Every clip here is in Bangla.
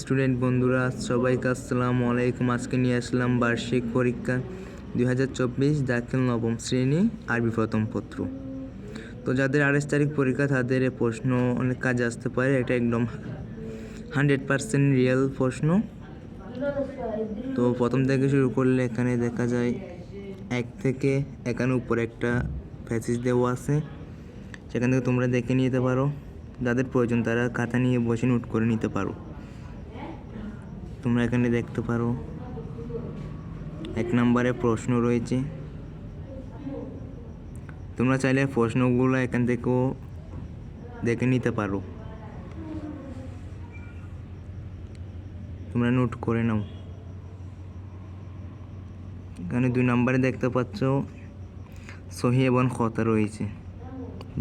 স্টুডেন্ট বন্ধুরা, সবাইকে আসসালামু আলাইকুম। আজকে নিয়ে আসলাম বার্ষিক পরীক্ষা দুই হাজার চব্বিশ দাখিল নবম শ্রেণি আরবি প্রথম পত্র। তো যাদের আঠাশ তারিখ পরীক্ষা, তাদের প্রশ্ন অনেক কাজে আসতে পারে। এটা একদম হান্ড্রেড পার্সেন্ট রিয়েল প্রশ্ন। তো প্রথম থেকে শুরু করলে এখানে দেখা যায় এক থেকে এখানে উপরে একটা প্যাসেজ দেওয়া আছে। সেখান থেকে তোমরা দেখে নিতে পারো। যাদের প্রয়োজন তারা খাতা নিয়ে বসে নোট করে নিতে পারো। তোমরা এখানে দেখতে পারো। এক নম্বরে প্রশ্ন রয়েছে। তোমরা চাইলে প্রশ্নগুলো এখান থেকেও দেখে নিতে পারো। তোমরা নোট করে নাও। এখানে দুই নম্বরে দেখতে পাচ্ছ, সহি এবং খতা রয়েছে,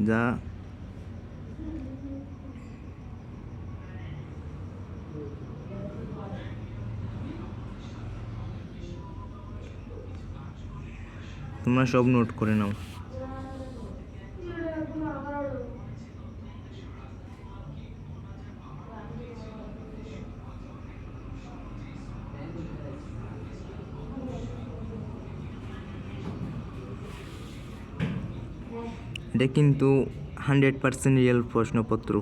যা তোমরা সব নোট করে নাও। এটা কিন্তু হান্ড্রেড পার্সেন্ট রিয়েল প্রশ্নপত্র।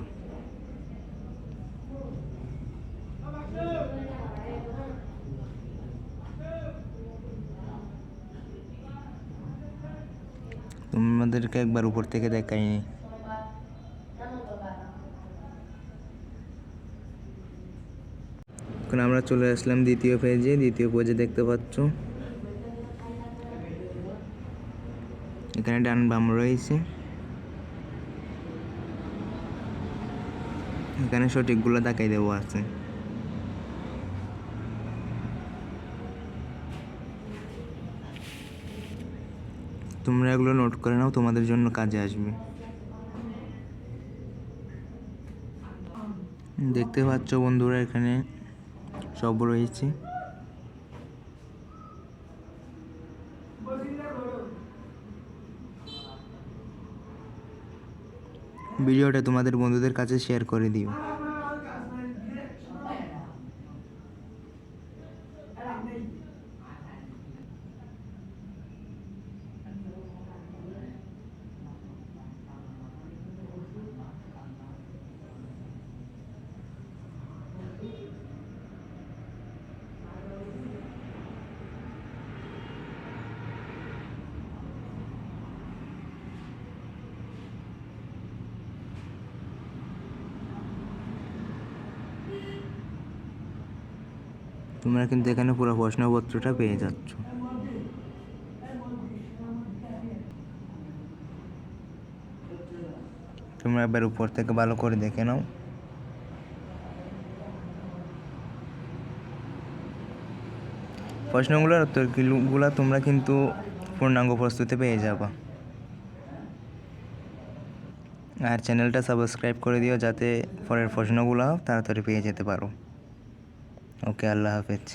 তোমাদেরকে একবার উপর থেকে দেখাইনি। এখন আমরা চলে আসলাম দ্বিতীয় পেজে দ্বিতীয় পেজে দেখতে পাচ্ছ। এখানে ডান বাম রয়েছে। এখানে সঠিকগুলো দেখাই দেওয়া আছে। তোমরা এগুলো নোট করে নাও, তোমাদের জন্য কাজে আসবে। দেখতে পাচ্ছ বন্ধুরা এখানে সব রয়েছে। ভিডিওটা তোমাদের বন্ধুদের কাছে শেয়ার করে দিও। তোমরা কিন্তু এখানে পুরো প্রশ্নপত্রটা পেয়ে যাচ্ছ। তোমরা এবার উপর থেকে ভালো করে দেখে নাও। প্রশ্নগুলোর উত্তরগুলো তোমরা কিন্তু পূর্ণাঙ্গ প্রস্তুতি পেয়ে যাবা। আর চ্যানেলটা সাবস্ক্রাইব করে দিও যাতে পরের প্রশ্নগুলো তাড়াতাড়ি পেয়ে যেতে পারো। ওকে আল্লাহ হাফেজ।